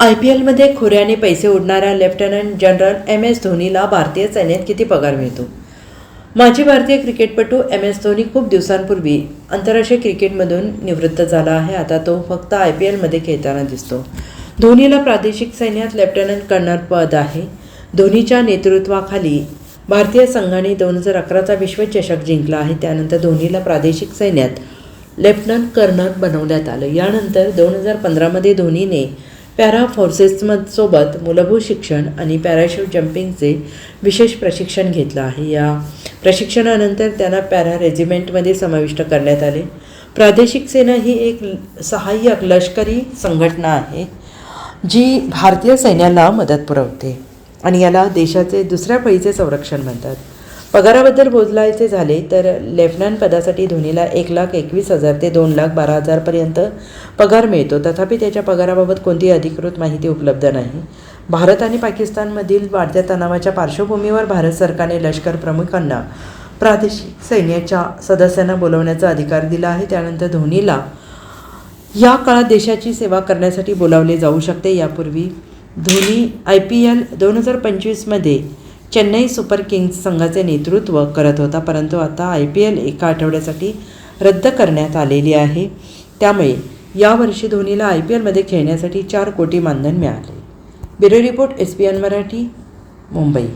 I P एलमध्ये खोऱ्याने पैसे उडणाऱ्या लेफ्टनंट जनरल एम एस धोनीला भारतीय सैन्यात किती पगार मिळतो? माजी भारतीय क्रिकेटपटू एम एस धोनी खूप दिवसांपूर्वी आंतरराष्ट्रीय क्रिकेटमधून निवृत्त झाला आहे. आता तो फक्त आय पी एलमध्ये खेळताना दिसतो. धोनीला प्रादेशिक सैन्यात लेफ्टनंट कर्नल पद आहे. धोनीच्या नेतृत्वाखाली भारतीय संघाने दोन हजार अकराचा विश्वचषक जिंकला आहे. त्यानंतर धोनीला प्रादेशिक सैन्यात लेफ्टनंट कर्नल बनवण्यात आलं. यानंतर दोन हजार पंधरामध्ये धोनीने पॅरा फोर्सेसमसोबत मूलभूत शिक्षण आणि पॅराशूट जम्पिंगचे विशेष प्रशिक्षण घेतलं आहे. या प्रशिक्षणानंतर त्यांना पॅरा रेजिमेंटमध्ये समाविष्ट करण्यात आले. प्रादेशिक सेना ही एक सहाय्यक लष्करी संघटना आहे जी भारतीय सैन्याला मदत पुरवते आणि याला देशाचे दुसऱ्या फळीचे संरक्षण म्हणतात. पगाराबद्दल बोलायचे झाले तर लेफ्टनंट पदासाठी धोनीला एक लाख एकवीस हजार ते दोन लाख बारा हजारपर्यंत पगार मिळतो. तथापि त्याच्या पगाराबाबत कोणतीही अधिकृत माहिती उपलब्ध नाही. भारत आणि पाकिस्तानमधील वाढत्या तणावाच्या पार्श्वभूमीवर भारत सरकारने लष्कर प्रमुखांना प्रादेशिक सैन्याच्या सदस्यांना बोलवण्याचा अधिकार दिला आहे. त्यानंतर धोनीला या काळात देशाची सेवा करण्यासाठी बोलावले जाऊ शकते. यापूर्वी धोनी आय पी एल दोन हजार पंचवीसमध्ये चेन्नई सुपर किंग्स संघाचे नेतृत्व करत होता परंतु आता आय पी एल एका आठवड्यासाठी रद्द करण्यात आलेली आहे. त्यामुळे यावर्षी धोनीला आय पी एलमध्ये खेळण्यासाठी चार कोटी मानधन मिळाले. Bureau report S P N Marathi Mumbai.